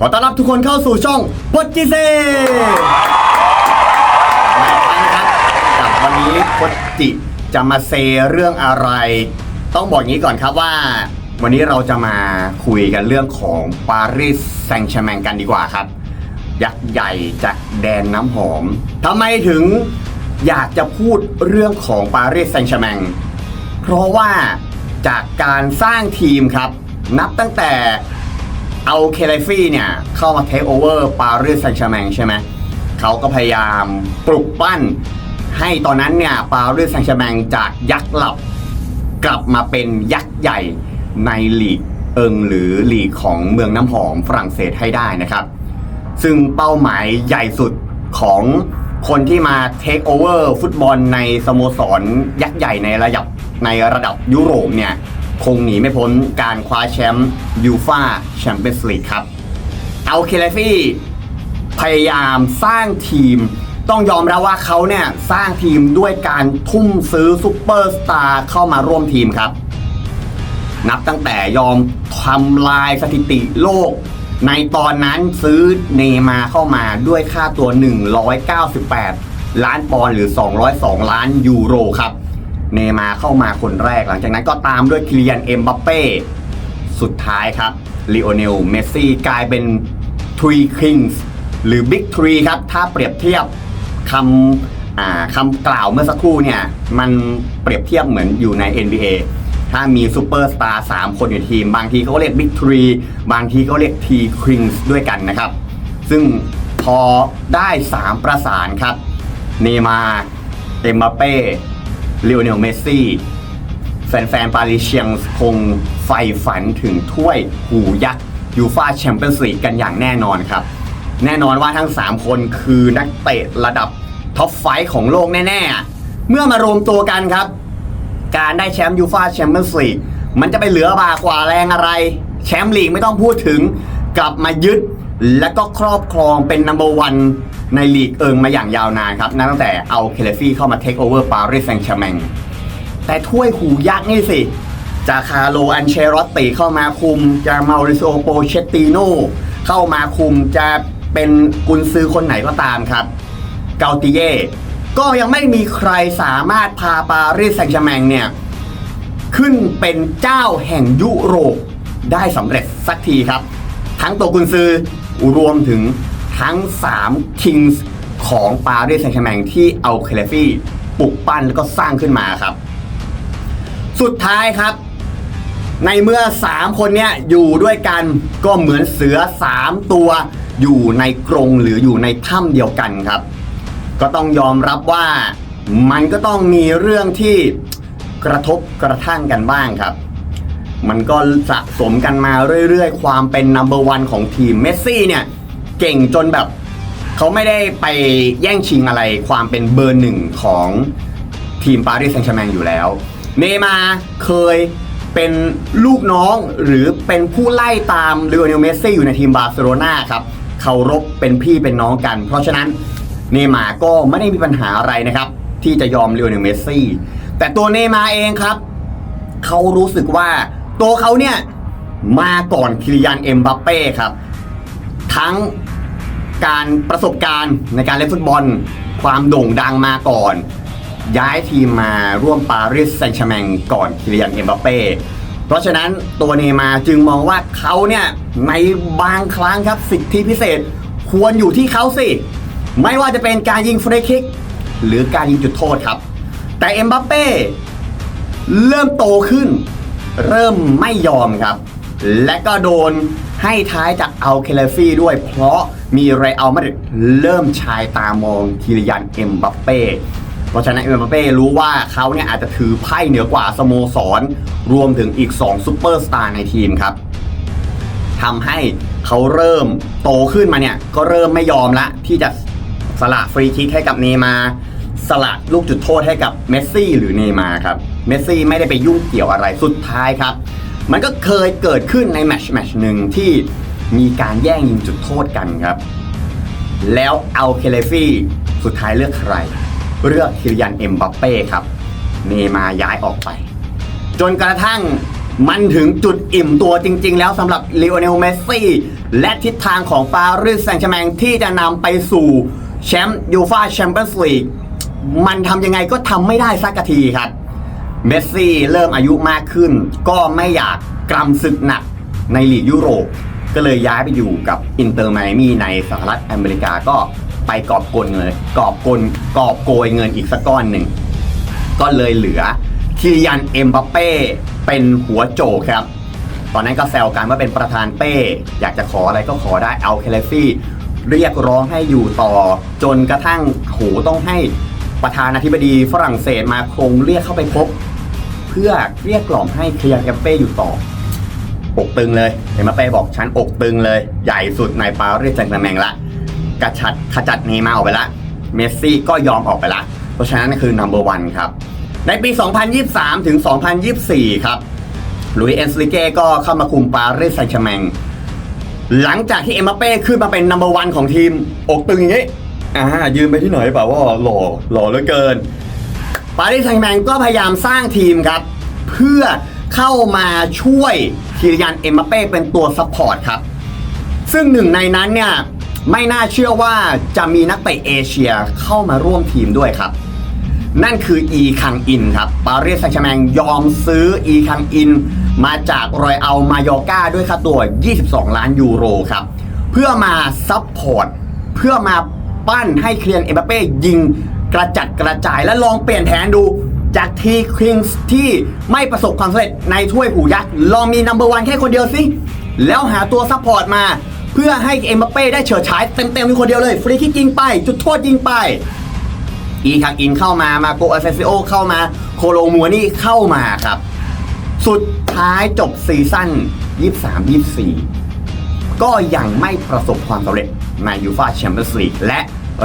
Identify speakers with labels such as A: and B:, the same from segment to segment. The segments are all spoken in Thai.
A: ขอต้อนรับทุกคนเข้าสู่ช่องปดจิเซนครับกับวันนี้ปดจิจะมาเซเรื่องอะไร ต้องบอกงี้ก่อนครับว่า วันนี้เราจะมาคุยกันเรื่องของปารีสแซงต์แชร์แมงกันดีกว่าครับ ยักษ์ใหญ่จากแดนน้ำหอมทำไมถึงอยากจะพูดเรื่องของปารีสแซงต์แชร์แมงเพราะว่าจากการสร้างทีมครับ นับตั้งแต่ เอาเคเลฟี่เนี่ยเข้ามาเทคโอเวอร์ปารีสแซงต์แชร์แมงใช่ไหมเขาก็พยายามปลุกปั้น ให้ตอนนั้นเนี่ยปารีสแซงต์แชร์แมงจากยักษ์หลับ กลับมาเป็นยักษ์ใหญ่ในลีกเอิงหรือลีกของเมืองน้ำหอมฝรั่งเศสให้ได้นะครับ ซึ่งเป้าหมายใหญ่สุดของคนที่มาเทคโอเวอร์ฟุตบอลในสโมสรยักษ์ใหญ่ในระดับในระดับยุโรปเนี่ย คงหนีไม่พ้นการคว้าแชมป์ยูฟาแชมเปี้ยนส์ลีกครับ เอาเคเลฟี่พยายามสร้างทีม ต้องยอมรับว่าเขาเนี่ยสร้างทีมด้วยการทุ่มซื้อซูเปอร์สตาร์เข้ามาร่วมทีมครับ นับตั้งแต่ยอมทำลายสถิติโลก ในตอนนั้นซื้อเนมาเข้ามาด้วยค่าตัว 198 ล้านปอนด์หรือ 202 ล้านยูโรครับ เนย์มาเข้ามาคนแรก หลังจากนั้นก็ตามด้วยคิเลียนเอ็มบัปเป้สุดท้ายครับลีโอเนลเมสซี่กลายเป็นทรีคิงส์หรือบิ๊กทรีครับถ้าเปรียบเทียบคำคำกล่าวเมื่อสักครู่เนี่ยมันเปรียบเทียบเหมือนอยู่ใน NBA ถ้ามีซูเปอร์สตาร์3คนอยู่ทีม บางทีเขาก็เรียกบิ๊กทรีบางทีเขาเรียกทีคิงส์ด้วยกันนะครับ ซึ่งพอได้ 3 ประสานครับ เนมาเอ็มบัปเป้ เลโอเนลเมสซี่ แฟนๆ ปารีสเชียงคงใฝ่ฝันถึงถ้วยหูยักษ์ยูฟาแชมเปี้ยนส์ลีกกันอย่างแน่นอนครับ แน่นอนว่าทั้ง 3 คนคือนักเตะระดับท็อปไฟของโลกแน่ๆ เมื่อมารวมตัวกันครับ การได้แชมป์ยูฟาแชมเปี้ยนส์ลีกมันจะไปเหลือบากว่าแรงอะไร แชมป์ลีกไม่ต้องพูดถึงกลับมายึด และก็ครอบครองเป็นนัมเบอร์วันในลีกเอิงมาอย่างยาวนานครับนับตั้งแต่เอาเคเลฟี่เข้ามาเทคโอเวอร์ปารีสแซงต์แชร์แมงแต่ถ้วยหูยักษ์นี่สิ จากคาโลอันเชรอตติเข้ามาคุมจะมาริโซโปเชตติโนเข้ามาคุมจะเป็นกุนซือคนไหนก็ตามครับ เกาติเย่ก็ยังไม่มีใครสามารถพาปารีสแซงต์แชร์แมงเนี่ย ขึ้นเป็นเจ้าแห่งยุโรปได้สำเร็จสักทีครับ ทั้งตัวกุนซือ รวมถึงทั้ง3คิงส์ของปารีสแซงต์แชร์แมงที่เอาเคเลฟี่ปลุกปั้นแล้วก็สร้างขึ้นมาครับ สุดท้ายครับ ในเมื่อ 3 คนเนี้ยอยู่ด้วยกันก็เหมือนเสือ 3 ตัว อยู่ในกรงหรืออยู่ในถ้ำเดียวกันครับ ก็ต้องยอมรับว่ามันก็ต้องมีเรื่องที่กระทบกระทั่งกันบ้างครับ มันก็สะสมกันมาเรื่อยๆ ความเป็นนัมเบอร์วันของทีมเมสซี่เนี่ย เก่งจนแบบ เขาไม่ได้ไปแย่งชิงอะไร ความเป็นเบอร์หนึ่งของทีมปารีสแซงต์แชร์แมงอยู่แล้ว เนมาเคยเป็นลูกน้องหรือเป็นผู้ไล่ตามเลโอเนลเมสซี่อยู่ในทีมบาร์เซโลนาครับเคารพเป็นพี่เป็นน้องกัน เพราะฉะนั้นเนมาก็ไม่ได้มีปัญหาอะไรนะครับ ที่จะยอมเลโอเนลเมสซี่ แต่ตัวเนมาเองครับ เขารู้สึกว่า ตัวเขาเนี่ยมาก่อนคิริยันเอ็มบัปเป้ครับ ทั้งการประสบการณ์ในการเล่นฟุตบอล ความโด่งดังมาก่อน ย้ายทีมมาร่วมปารีสแซงต์แชร์แมงก่อนคิริยันเอ็มบัปเป้เพราะฉะนั้นตัวเนมาร์จึงมองว่าเขาเนี่ยในบางครั้งครับสิทธิพิเศษควรอยู่ที่เขาสิ ไม่ว่าจะเป็นการยิงฟรีคิก หรือการยิงจุดโทษครับ แต่เอ็มบัปเป้เริ่มโตขึ้น เริ่มไม่ยอมครับ และก็โดนให้ท้ายจากเอาเคลฟี่ด้วย เพราะมีไรอัลมาดริดเริ่มชายตามองคิริยันเอ็มบัปเป้เพราะฉะนั้นเอ็มบัปเป้รู้ว่าเขาเนี่ยอาจจะถือไพ่เหนือกว่าสโมสร รวมถึงอีก 2 ซูเปอร์สตาร์ในทีมครับทำให้เขาเริ่มโตขึ้นมาเนี่ย ก็เริ่มไม่ยอมละ ที่จะสละฟรีคิกให้กับเนมาสละลูกจุดโทษให้กับเมสซี่หรือเนมาครับ เมสซี่ไม่ได้ไปยุ่งเกี่ยวอะไรสุดท้ายครับ มันก็เคยเกิดขึ้นในแมชแมชหนึ่งที่มีการแย่งยิงจุดโทษกันครับ แล้วเอาเคเลฟี่สุดท้ายเลือกใคร เลือกคิริยันเอ็มบัปเป้ครับ เนมาย้ายออกไป จนกระทั่งมันถึงจุดอิ่มตัวจริง ๆ แล้วสำหรับเลโอเนลเมสซี่ และทิศทางของปารีสแซงต์แชร์แมงที่จะนำไปสู่แชมป์ยูฟาแชมเปี้ยนส์ลีกมันทำยังไงก็ทำไม่ได้สักทีครับ เมสซี่เริ่มอายุมากขึ้น ก็ไม่อยากกรำศึกหนักในลีกยุโรป ก็เลยย้ายไปอยู่กับอินเตอร์ไมอามี่ในสหรัฐอเมริกาก็ไปกอบโกยเงินกอบโกยกอบโกยเงินอีกสักก้อนหนึ่ง ก็เลยเหลือคิริยันเอ็มบัปเป้เป็นหัวโจกครับ ตอนนั้นก็แซวกันว่าเป็นประธานเป้ อยากจะขออะไรก็ขอได้เอาเคลฟี่เรียกร้องให้อยู่ต่อ จนกระทั่งโหต้องให้ประธานาธิบดีฝรั่งเศสมาคงเรียกเข้าไปพบ เพื่อเรียกกล่อมให้เคลียร์แกมเป้อยู่ต่อ อกตึงเลยเห็มาเป้บอกฉันอกตึงเลย ใหญ่สุดในปารีสแซงต์แชร์แมงละกระชัดขจัดเนย์มาออกไปละ เมสซี่ก็ยอมออกไปละ เพราะฉะนั้นคือ number one ครับ ในปี 2023 ถึง 2024 ครับลุยเอนสลิเก้ก็เข้ามาคุมปารีสแซงต์แชร์แมงหลังจากที่เอ็มเป้ขึ้นมาเป็นนัมเบอร์วันของทีม อกตึงอย่างนี้อ่ายืนไปที่ไหนเปล่าว่าหล่อหล่อเหลือเกิน ปารีสแซงต์แมงก็พยายามสร้างทีมครับ เพื่อเข้ามาช่วยคิริยันเอ็มบัปเป้เป็นตัวซัพพอร์ตครับ ซึ่งหนึ่งในนั้นเนี่ย ไม่น่าเชื่อว่าจะมีนักเตะเอเชียเข้ามาร่วมทีมด้วยครับ นั่นคืออีคังอินครับปารีสแซงต์แมงยอมซื้ออีคังอิน มาจากรอยเอามายอกาด้วยค่าตัว 22 ล้านยูโรครับ เพื่อมาซัพพอร์ตเพื่อมาปั้นให้เคลียนเอ็มบัปเป้ยิง กระจัดกระจายและลองเปลี่ยนแผนดูจากทีคิงส์ที่ไม่ประสบความสำเร็จในถ้วยผูยักษ์ลองมีนัมเบอร์วันแค่คนเดียวสิ แล้วหาตัวซัพพอร์ตมา เพื่อให้เอ็มบัปเป้ได้เฉิดฉายเต็มๆเป็นคนเดียวเลย ฟรีคิกยิงไป จุดโทษยิงไป อีคังอินเข้ามามาโกอาเซซิโอเข้ามาโคโลมัวนี่เข้ามาครับ สุดท้ายจบซีซั่น 23-24 ก็ยังไม่ประสบความสำเร็จในยูฟาแชมเปี้ยนส์ลีกและ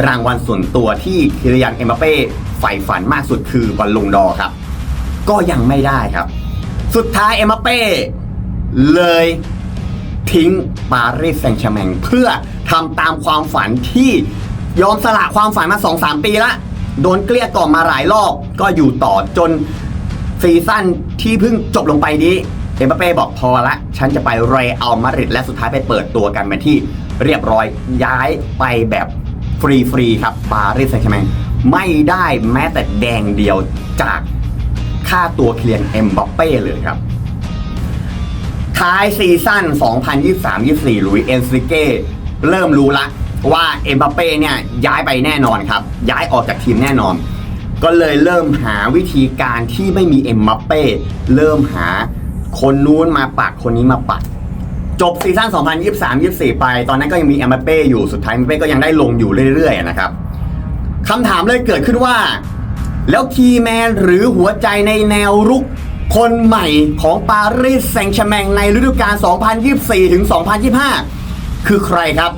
A: รางวัลส่วนตัวที่คิริยันเอ็มบัปเป้ใฝ่ฝันมากสุดคือบอลลงดอครับ ก็ยังไม่ได้ครับ สุดท้ายเอ็มบัปเป้เลยทิ้งปารีสแซงต์แชร์แมงเพื่อทำตามความฝันที่ยอมสละความฝันมา 2-3 ปีละโดนเกลี้ยกล่อมมาหลายรอบก็อยู่ต่อจนซีซั่นที่เพิ่งจบลงไปนี้เอ็มบัปเป้บอกพอละ ฉันจะไปเรอัลมาดริดและสุดท้ายไปเปิดตัวกันเป็นที่เรียบร้อยย้ายไปแบบ ฟรีๆครับปารีสแซงต์แชร์แมงไม่ได้แม้แต่แดงเดียวจากค่าตัวเคลียนเอ็มบัปเป้เลยครับ ท้ายซีซั่น 2023-24 ลุยเอนซิเก้เริ่มรู้ละว่าเอ็มบัปเป้เนี่ยย้ายไปแน่นอนครับ ย้ายออกจากทีมแน่นอน ก็เลยเริ่มหาวิธีการที่ไม่มีเอ็มบัปเป้เริ่มหาคนนู้นมาปักคนนี้มาปัก จบซีซั่น2023-24 ไป ตอนนั้นก็ยังมีเอ็มบัปเป้อยู่ สุดท้ายเอ็มบัปเป้ก็ยังได้ลงอยู่เรื่อยๆนะครับคำถามเลยเกิดขึ้นว่า แล้วคีแมนหรือหัวใจในแนวรุกคนใหม่ของปารีสแซงต์แชร์แมงในฤดูกาล 2024 ถึง 2025 คือใครครับ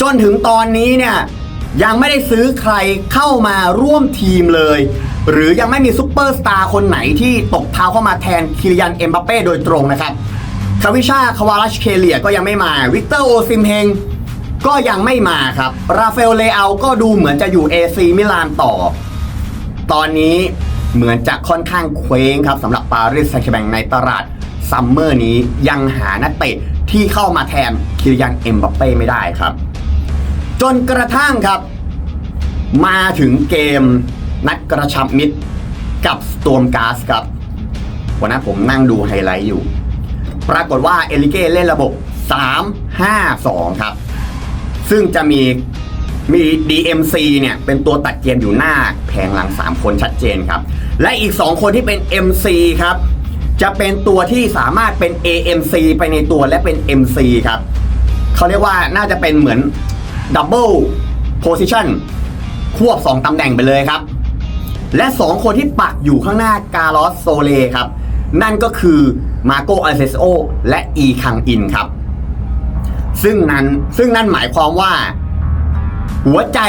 A: จนถึงตอนนี้เนี่ยยังไม่ได้ซื้อใครเข้ามาร่วมทีมเลย หรือยังไม่มีซุปเปอร์สตาร์คนไหนที่ตกเท้าเข้ามาแทนคิริยันเอ็มบัปเป้โดยตรงนะครับ คาวิชาคาวาลัชเคเลียก็ยังไม่มา วิกเตอร์โอซิมเฮงก็ยังไม่มาครับ ราฟาเอลเลอาก็ดูเหมือนจะอยู่เอซีมิลานต่อ ตอนนี้เหมือนจะค่อนข้างเคว้งครับสำหรับปารีสแซงต์แชงในตลาดซัมเมอร์นี้ยังหานักเตะที่เข้ามาแทนคิริยันเอ็มบัปเป้ไม่ได้ครับ จนกระทั่งครับ มาถึงเกมนัดกระชับมิตรกับสโตมกาสครับวันนั้นผมนั่งดูไฮไลท์อยู่ ปรากฏว่าเอลิเก้เล่นระบบ 3-5-2 ครับ ซึ่งจะมีมี DMC เนี่ยเป็นตัวตัดเกมอยู่หน้าแผงหลัง 3 คนชัดเจนครับ และอีก 2 คนที่เป็น MC ครับ จะเป็นตัวที่สามารถเป็น AMC ไปในตัวและเป็น MC ครับเขาเรียกว่าน่าจะเป็นเหมือน Double Position ควบ 2ตำแหน่งไปเลยครับ และ 2 คนที่ปักอยู่ข้างหน้ากาลอสโซเลครับ นั่นก็คือมาโกอาเซโอและอีคังอินครับ ซึ่งนั้นซึ่งนั่นหมายความว่า หัวใจ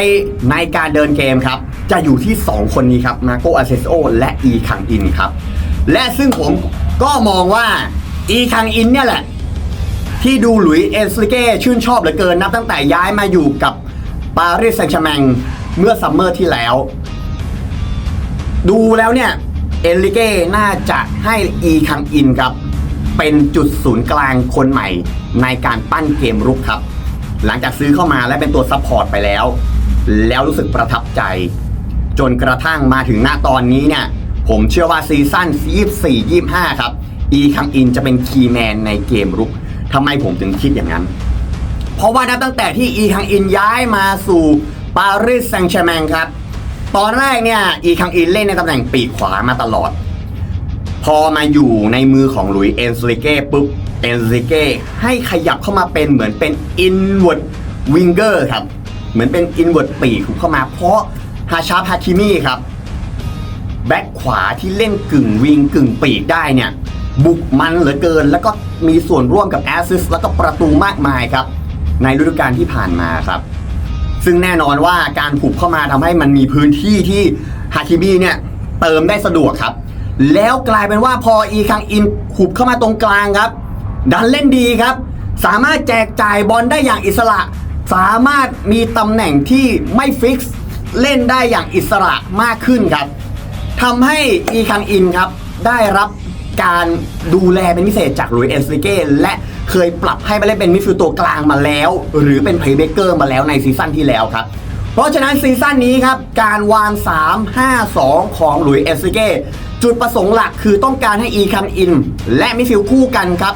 A: ในการเดินเกมครับ จะอยู่ที่ 2 คนนี้ครับมาโกอาเซโอและอีคังอินครับ และซึ่งผมก็มองว่าอีคังอินเนี่ยแหละ ที่ดูหลุยเอสลิเก้ชื่นชอบเหลือเกินนับตั้งแต่ย้ายมาอยู่กับปารีสแซงต์แชร์แมงเมื่อซัมเมอร์ที่แล้ว ดูแล้วเนี่ย เอลิเก้น่าจะให้อีคังอินครับ เป็นจุดศูนย์กลางคนใหม่ในการปั้นเกมรุกครับ หลังจากซื้อเข้ามาและเป็นตัวซัพพอร์ตไปแล้ว แล้วรู้สึกประทับใจ จนกระทั่งมาถึงหน้าตอนนี้เนี่ย ผมเชื่อว่าซีซั่น24 25 ครับ อีคังอินจะเป็นคีย์แมนในเกมรุกทำไมผมถึงคิดอย่างนั้น เพราะว่านับตั้งแต่ที่อีคังอินย้ายมาสู่ปารีสแซงต์แชร์แมงครับ ตอนแรกเนี่ยอีคังอินเล่นในตำแหน่งปีกขวามาตลอด พอมาอยู่ในมือของหลุยเอนซิเก้ปุ๊บเอนซิเก้ให้ขยับเข้ามาเป็นเหมือนเป็นอินเวิร์ดวิงเกอร์ครับ เหมือนเป็นอินเวิร์ดปีกเข้ามาเพราะฮาชาพฮาคิมีครับแบ็คขวาที่เล่นกึ่งวิงกึ่งปีกได้เนี่ย บุกมันเหลือเกิน แล้วก็มีส่วนร่วมกับแอสซิสแล้วก็ประตูมากมายครับ ในฤดูกาลที่ผ่านมาครับ ซึ่งแน่นอนว่าการผูกเข้ามาทำให้มันมีพื้นที่ที่ฮาคิมิเนี่ยเติมได้สะดวกครับ แล้วกลายเป็นว่าพออีคังอินหุบเข้ามาตรงกลางครับ ดันเล่นดีครับ สามารถแจกจ่ายบอลได้อย่างอิสระ สามารถมีตำแหน่งที่ไม่ฟิกซ์เล่นได้อย่างอิสระมากขึ้นครับทำให้อีคังอินครับได้รับ การดูแลเป็นพิเศษจากหลุยส์เอนสลิเก้และเคยปรับให้มาเล่นเป็นมิดฟิลด์ตัวกลางมาแล้ว หรือเป็นเพลย์เบเกอร์มาแล้วในซีซั่นที่แล้วครับ เพราะฉะนั้นซีซั่นนี้ครับ การวาง 3-5-2 ของหลุยส์เอนสลิเก้จุดประสงค์หลักคือต้องการให้อีคังอิน และมิดฟิลด์คู่กันครับ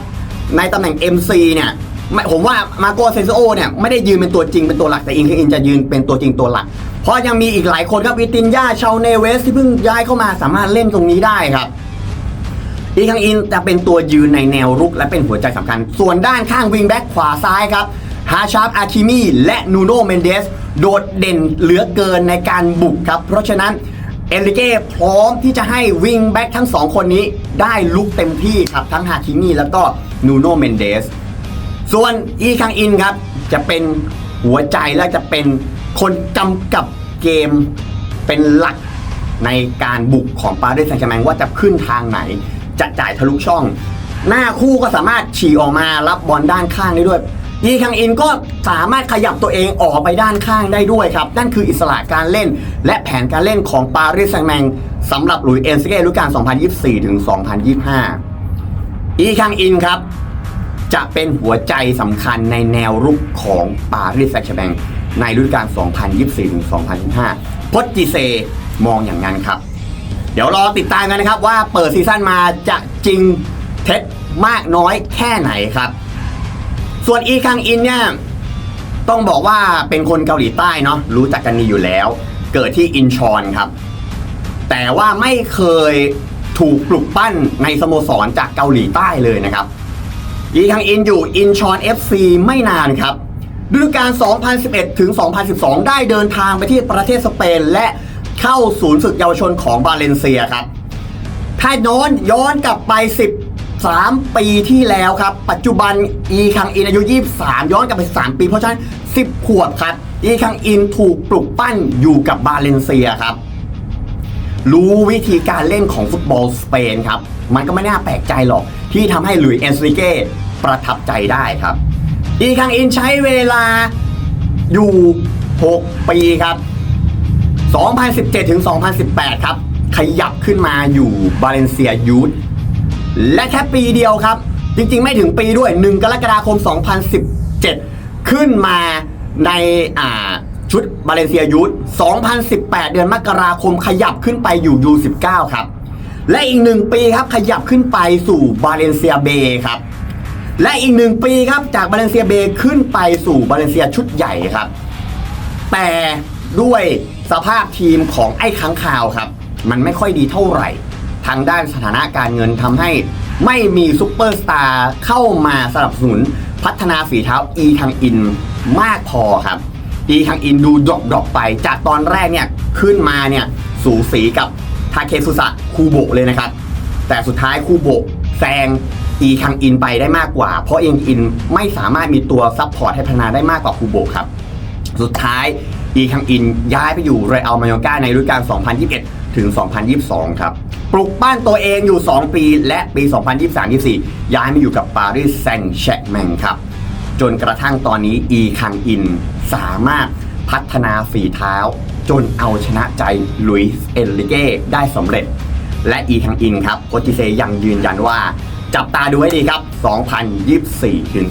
A: ในตำแหน่ง MC เนี่ยผมว่ามาโกเซนโซโอเนี่ยไม่ได้ยืนเป็นตัวจริงเป็นตัวหลักแต่อินคืออินจะยืนเป็นตัวจริงตัวหลัก เพราะยังมีอีกหลายคนครับวิตินยาชาวเนเวสที่เพิ่งย้ายเข้ามาสามารถเล่นตรงนี้ได้ครับ อีคังอินจะเป็นตัวยืนในแนวรุกและเป็นหัวใจสำคัญ ส่วนด้านข้างวิงแบ็กขวาซ้ายครับฮาชาร์ปอาคิมีและนูโนเมนเดสโดดเด่นเหลือเกินในการบุกครับ เพราะฉะนั้นเอลิเก้พร้อมที่จะให้วิงแบ็กทั้งสองคนนี้ได้ลุกเต็มที่ครับ ทั้งฮาคิมีแล้วก็นูโนเมนเดสส่วนอีคังอินครับ จะเป็นหัวใจและจะเป็นคนกำกับเกมเป็นหลักในการบุกของปารีสแซงต์แชร์แมงว่าจะขึ้นทางไหน จะจ่ายทะลุช่อง หน้าคู่ก็สามารถฉี่ออกมารับบอลด้านข้างได้ด้วยอีคังอินก็สามารถขยับตัวเองออกไปด้านข้างได้ด้วยครับ นั่นคืออิสระการเล่น และแผนการเล่นของปารีสแซงต์แมงสำหรับหลุยส์เอ็นซิเก้ฤดูกาล 2024 ถึง 2025 อีคังอินครับ จะเป็นหัวใจสำคัญในแนวรุกของปารีสแซงต์แมงในฤดูกาล 2024-2025 พจจิเซมองอย่างนั้นครับ เดี๋ยวรอติดตามกันนะครับว่าเปิดซีซั่นมาจะจริงเท็จมากน้อยแค่ไหนครับ ส่วนอีคังอินเนี่ยต้องบอกว่าเป็นคนเกาหลีใต้เนาะรู้จักกันดีอยู่แล้ว เกิดที่อินชอนครับ แต่ว่าไม่เคยถูกปลุกปั้นในสโมสรจากเกาหลีใต้เลยนะครับ อีคังอินอยู่อินชอน FC ไม่นานครับฤดูกาล 2011 ถึง 2012 ได้เดินทางไปที่ประเทศสเปน และ เข้าศูนย์ฝึกเยาวชนของบาเลนเซียครับ ถ้าย้อนย้อนกลับไป 13 ปีที่แล้วครับ ปัจจุบันอีคังอินอายุ 23 ย้อนกลับไป 3 ปี เพราะฉะนั้น 10 ขวบครับ อีคังอินถูกปลุกปั้นอยู่กับบาเลนเซียครับ รู้วิธีการเล่นของฟุตบอลสเปนครับ มันก็ไม่น่าแปลกใจหรอก ที่ทำให้หลุยส์เอนซิเก้ประทับใจได้ครับ อีคังอินใช้เวลาอยู่ 6 ปีครับ 2017 ถึง 2018 ครับ ขยับขึ้นมาอยู่บาเลนเซียยูทและแค่ปีเดียวครับ จริงๆ ไม่ถึงปีด้วย 1 กรกฎาคม 2017 ขึ้นมาในอ่าชุดบาเลนเซียยูท2018 เดือนมกราคมขยับขึ้นไปอยู่ U19 ครับ และอีกหนึ่งปีครับขยับขึ้นไปสู่บาเลนเซียเบครับ และอีกหนึ่งปีครับจากบาเลนเซียเบขึ้นไปสู่บาเลนเซียชุดใหญ่ครับ แต่ด้วย สภาพทีมของไอ้ค้างคาวครับ มันไม่ค่อยดีเท่าไหร่ ทางด้านสถานะการเงินทำให้ไม่มีซุปเปอร์สตาร์เข้ามาสนับสนุนพัฒนาฝีเท้าอีคังอินมากพอครับ อีคังอินดูดรอปดอปไป จากตอนแรกเนี่ยขึ้นมาเนี่ยสูสีกับทาเคซุสะคูโบะเลยนะครับ แต่สุดท้ายคูโบะแซงอีคังอินไปได้มากกว่า เพราะเองอินไม่สามารถมีตัวซับพอร์ตให้พัฒนาได้มากกว่าคูโบะครับ สุดท้าย อีคังอินย้ายไปอยู่เรอัลมาโยกาในฤดูกาล 2021 ถึง 2022 ครับ ปลุกบ้านตัวเองอยู่ 2 ปีและปี 2023-24 ย้ายมาอยู่กับปารีสแซงต์แชร์แมงครับ จนกระทั่งตอนนี้อีคังอินสามารถพัฒนาฝีเท้า จนเอาชนะใจลุยส์เอนริเก้ได้สำเร็จ และอีกทางอินครับโคชจิเซยังยืนยันว่า จับตาดูให้ดีครับ 2024 ถึง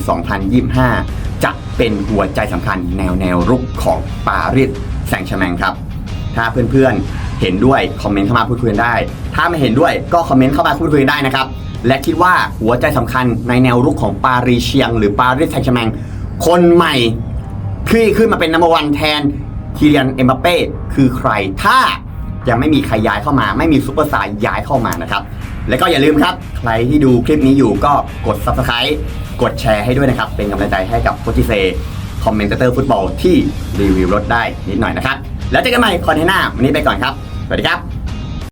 A: 2025 จะ เป็นหัวใจสำคัญแนวแนวรุกของปารีสแซงต์แชร์แมงครับ ถ้าเพื่อนๆเห็นด้วยคอมเมนต์เข้ามาพูดคุยกันได้ ถ้าไม่เห็นด้วยก็คอมเมนต์เข้ามาพูดคุยกันได้นะครับ และคิดว่าหัวใจสำคัญในแนวรุกของปารีสเชียง หรือปารีสแซงต์แชร์แมงคนใหม่ที่ขึ้นมาเป็นนัมเบอร์วันแทนคีเลียนเอ็มบัปเป้คือใครถ้ายังไม่มีใครย้ายเข้ามา ไม่มีซูเปอร์สตาร์ย้ายเข้ามานะครับ แล้วก็อย่าลืมครับ ใครที่ดูคลิปนี้อยู่ก็กด Subscribe กดแชร์ให้ด้วยนะครับ เป็นกำลังใจให้กับโคชจิเซคอมเมนเตอร์ฟุตบอลที่รีวิวรถได้นิดหน่อยนะครับ แล้วเจอกันใหม่คอนเทนต์หน้าวันนี้ไปก่อนครับ สวัสดีครับ